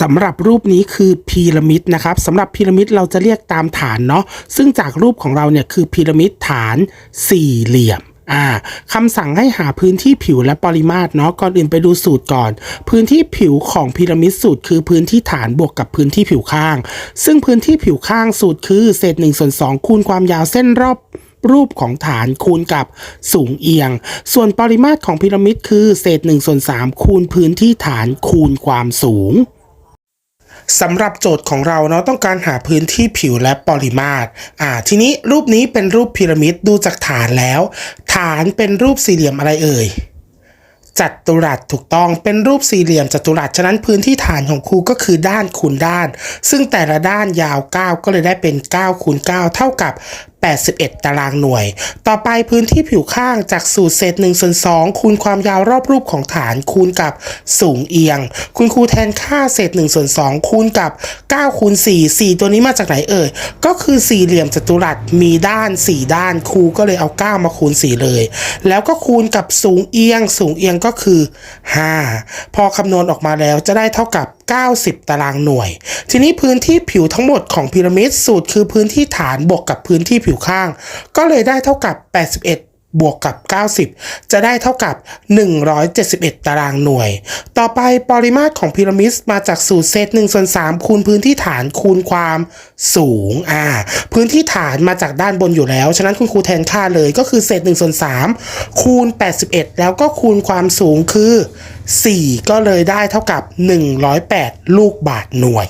สำหรับรูปนี้คือพีระมิดนะครับสำหรับพีระมิดเราจะเรียกตามฐานเนาะซึ่งจากรูปของเราเนี่ยคือพีระมิดฐานสี่เหลี่ยมอ่าคำสั่งให้หาพื้นที่ผิวและปริมาตรเนาะก่อนอื่นไปดูสูตรก่อน พื้นที่ผิวของพีระมิดสูตรคือพื้นที่ฐานบวกกับพื้นที่ผิวข้าง ซึ่งพื้นที่ผิวข้างสูตรคือเศษ1ส่วน2คูณความยาวเส้นรอบรูปของฐานคูณกับสูงเอียง ส่วนปริมาตรของพีระมิดคือเศษ1ส่วน3คูณพื้นที่ฐานคูณความสูง สำหรับโจทย์ของเราเนาะต้องการหาพื้นที่ผิวและปริมาตรอ่าทีนี้รูปนี้เป็นรูปพีระมิดดูจากฐานแล้ว ฐานเป็นรูปสี่เหลี่ยมอะไรเอ่ยจัตุรัสถูกต้องเป็นรูปสี่เหลี่ยมจัตุรัสฉะนั้นพื้นที่ฐานของครูก็คือด้านคูณด้าน ซึ่งแต่ละด้านยาว 9 ก็เลยได้เป็น9คูณ9เท่ากับ 81 ตารางหน่วย ต่อไปพื้นที่ผิวข้างจากสูตรเศษ1ส่วน2คูณความยาวรอบรูปของฐานคูณกับสูงเอียง คุณครูแทนค่าเศษ1ส่วน2คูณกับ9คูณ4 4 ตัวนี้มาจากไหนเอ่ย ก็คือสี่เหลี่ยมจัตุรัสมีด้าน 4 ด้านครูก็เลยเอา 9 มาคูณ 4 เลย แล้วก็คูณกับสูงเอียง สูงเอียงก็คือ 5 พอคำนวณออกมาแล้วจะได้เท่ากับ 90 ตารางหน่วย ทีนี้พื้นที่ผิวทั้งหมดของพีระมิดสูตรคือพื้นที่ฐานบวกกับพื้นที่ผิวข้าง ก็เลยได้เท่ากับ 81 บวกกับ 90 จะได้เท่ากับ 171 ตารางหน่วย ต่อไปปริมาตรของพีระมิดมาจากสูตรเซต1ส่วน3คูณพื้นที่ฐานคูณความสูง อ่า พื้นที่ฐานมาจากด้านบนอยู่แล้ว ฉะนั้นคุณครูแทนค่าเลยก็คือเศษ1ส่วน3คูณ 81 แล้วก็คูณความสูงคือ 4 ก็เลยได้เท่ากับ 108 ลูกบาทหน่วย